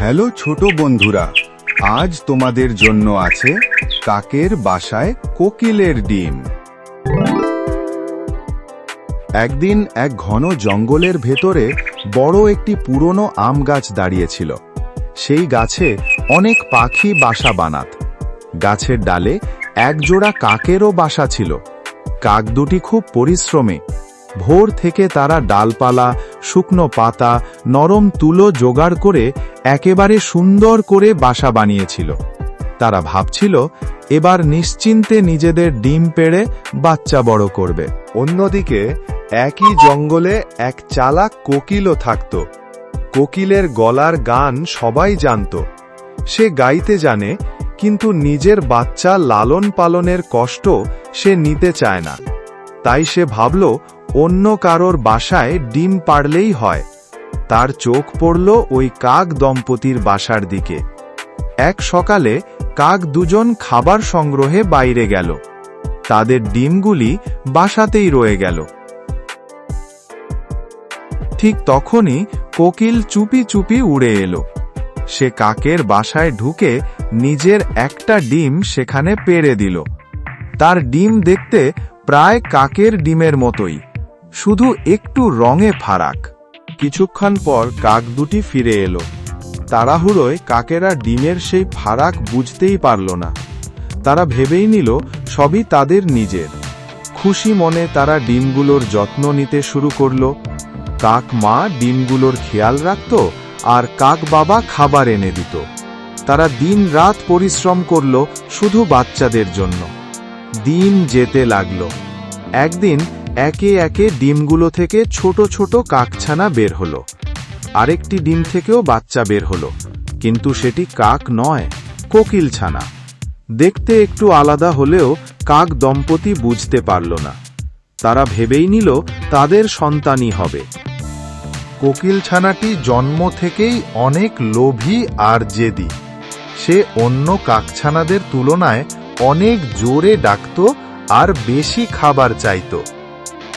Hello ছোট বন্ধুরা, আজ তোমাদের জন্য আছে কাকের বাসায় কোকিলের ডিম। একদিন এক ঘন জঙ্গলের ভেতরে বড় একটি পুরনো আম গাছ দাঁড়িয়েছিল। সেই গাছে অনেক পাখি বাসা বানাত। গাছের ডালে একজোড়া কাকেরও বাসা ছিল। কাক দুটি খুব পরিশ্রমে। ভোর থেকে তারা ডালপালা শুকনো পাতা, নরম তুলো জোগাড় করে একেবারে সুন্দর করে বাসা বানিয়েছিল। তারা ভাবছিল, এবার নিশ্চিন্তে নিজেদের ডিম পেড়ে বাচ্চা বড় করবে। অন্যদিকে, একই জঙ্গলে এক চালাক কোকিলও থাকত। কোকিলের গলার গান সবাই জানত। সে গাইতে জানে, কিন্তু নিজের বাচ্চা লালন পালনের কষ্ট সে নিতে চায় না। তাই সে ভাবল, অন্য কারোর বাসায় ডিম পারলেই হয়। তার চোখ পড়ল ওই কাক দম্পতির বাসার দিকে। এক সকালে কাক দুজন খাবার সংগ্রহে বাইরে গেল। তাদের ডিমগুলি বাসাতেই রয়ে গেল। ঠিক তখনই কোকিল চুপি চুপি উড়ে এলো। সে কাকের বাসায় ঢুকে নিজের একটা ডিম সেখানে পেড়ে দিল। তার ডিম দেখতে প্রায় কাকের ডিমের মতোই। শুধু একটু রঙে ফারাক। কিছুক্ষণ পর কাক দুটি ফিরে এলো। তাড়াহুড়োয় কাকেরা ডিমের সেই ফারাক বুঝতেই পারল না। তারা ভেবেই নিল, সবই তাদের নিজের। খুশি মনে তারা ডিমগুলোর যত্ন নিতে শুরু করল। কাক মা ডিমগুলোর খেয়াল রাখত আর কাক বাবা খাবার এনে দিত। তারা দিন রাত পরিশ্রম করল শুধু বাচ্চাদের জন্য। দিন যেতে লাগল। একদিন একে একে ডিমগুলো থেকে ছোট ছোট কাকছানা বের হলো। আরেকটি ডিম থেকেও বাচ্চা বের হলো, কিন্তু সেটি কাক নয় কোকিল ছানা দেখতে একটু আলাদা হলেও কাক দম্পতি বুঝতে পারল না। তারা ভেবেই নিল তাদের সন্তানই হবে। কোকিল ছানাটি জন্ম থেকেই অনেক লোভী আর জেদি। সে অন্য কাকছানাদের তুলনায় অনেক জোরে ডাকত আর বেশি খাবার চাইত।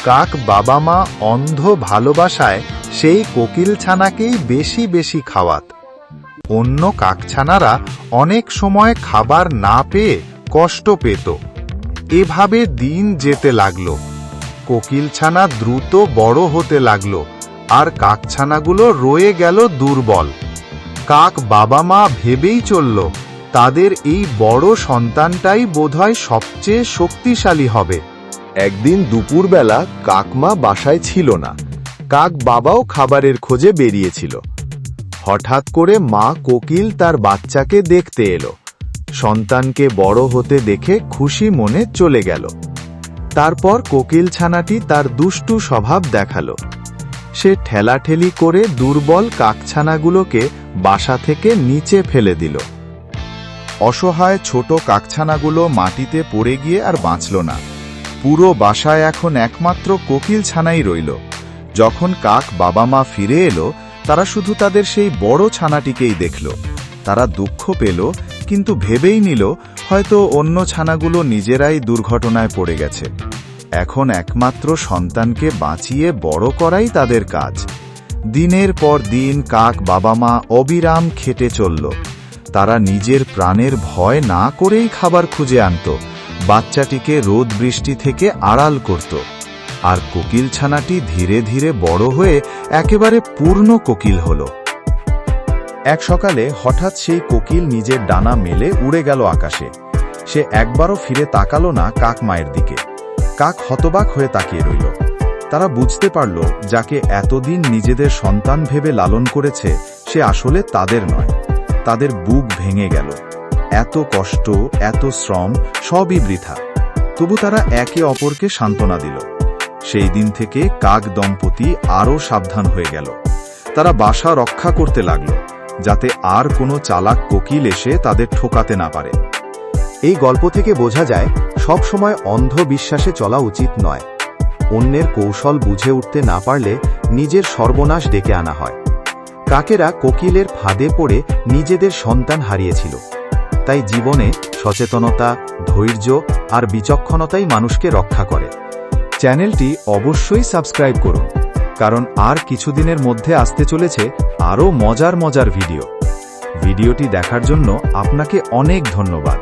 কাক বাবা মা অন্ধ ভালোবাসায় সেই কোকিল ছানাকেই বেশি বেশি খাওয়াত। অন্য কাকছানারা অনেক সময় খাবার না পেয়ে কষ্ট পেত। এভাবে দিন যেতে লাগল। কোকিল ছানা দ্রুত বড় হতে লাগল আর কাকছানাগুলো রয়ে গেল দুর্বল। কাক বাবা মা ভেবেই চলল তাদের এই বড় সন্তানটাই বোধহয় সবচেয়ে শক্তিশালী হবে। একদিন দুপুরবেলা কাকমা বাসায় ছিল না। কাক বাবাও খাবারের খোঁজে বেরিয়েছিল। হঠাৎ করে মা কোকিল তার বাচ্চাকে দেখতে এলো। সন্তানকে বড় হতে দেখে খুশি মনে চলে গেল। তারপর কোকিল ছানাটি তার দুষ্টু স্বভাব দেখাল। সে ঠেলাঠেলি করে দুর্বল কাকছানাগুলোকে বাসা থেকে নিচে ফেলে দিল। অসহায় ছোট কাকছানাগুলো মাটিতে পড়ে গিয়ে আর বাঁচল না। পুরো বাসায় এখন একমাত্র কোকিল ছানাই রইল। যখন কাক বাবা মা ফিরে এলো, তারা শুধু তাদের সেই বড় ছানাটিকেই দেখল। তারা দুঃখ পেল, কিন্তু ভেবেই নিল, হয়তো অন্য ছানাগুলো নিজেরাই দুর্ঘটনায় পড়ে গেছে। এখন একমাত্র সন্তানকে বাঁচিয়ে বড় করাই তাদের কাজ। দিনের পর দিন কাক বাবা মা অবিরাম খেটে চলল। তারা নিজের প্রাণের ভয় না করেই খাবার খুঁজে আনত, বাচ্চাটিকে রোদ বৃষ্টি থেকে আড়াল করত। আর কোকিল ছানাটি ধীরে ধীরে বড় হয়ে একেবারে পূর্ণ কোকিল হল। এক সকালে হঠাৎ সেই কোকিল নিজের ডানা মেলে উড়ে গেল আকাশে। সে একবারও ফিরে তাকালো না কাক মায়ের দিকে। কাক হতবাক হয়ে তাকিয়ে রইল। তারা বুঝতে পারল, যাকে এতদিন নিজেদের সন্তান ভেবে লালন করেছে, সে আসলে তাদের নয়। তাদের বুক ভেঙে গেল। এত কষ্ট, এত শ্রম, সবই বৃথা। তবু তারা একে অপরকে সান্ত্বনা দিল। সেই দিন থেকে কাক দম্পতি আরও সাবধান হয়ে গেল। তারা বাসা রক্ষা করতে লাগল, যাতে আর কোনো চালাক কোকিল এসে তাদের ঠোকাতে না পারে। এই গল্প থেকে বোঝা যায়, সব সময় অন্ধ বিশ্বাসে চলা উচিত নয়। অন্যের কৌশল বুঝে উঠতে না পারলে নিজের সর্বনাশ ডেকে আনা হয়। কাকেরা কোকিলের ফাঁদে পড়ে নিজেদের সন্তান হারিয়েছিল। তাই জীবনে সচেতনতা, ধৈর্য আর বিচক্ষণতাই মানুষকে রক্ষা করে। চ্যানেলটি অবশ্যই সাবস্ক্রাইব করুন, কারণ আর কিছুদিনের মধ্যে আসতে চলেছে আরও মজার মজার ভিডিও। ভিডিওটি দেখার জন্য আপনাকে অনেক ধন্যবাদ।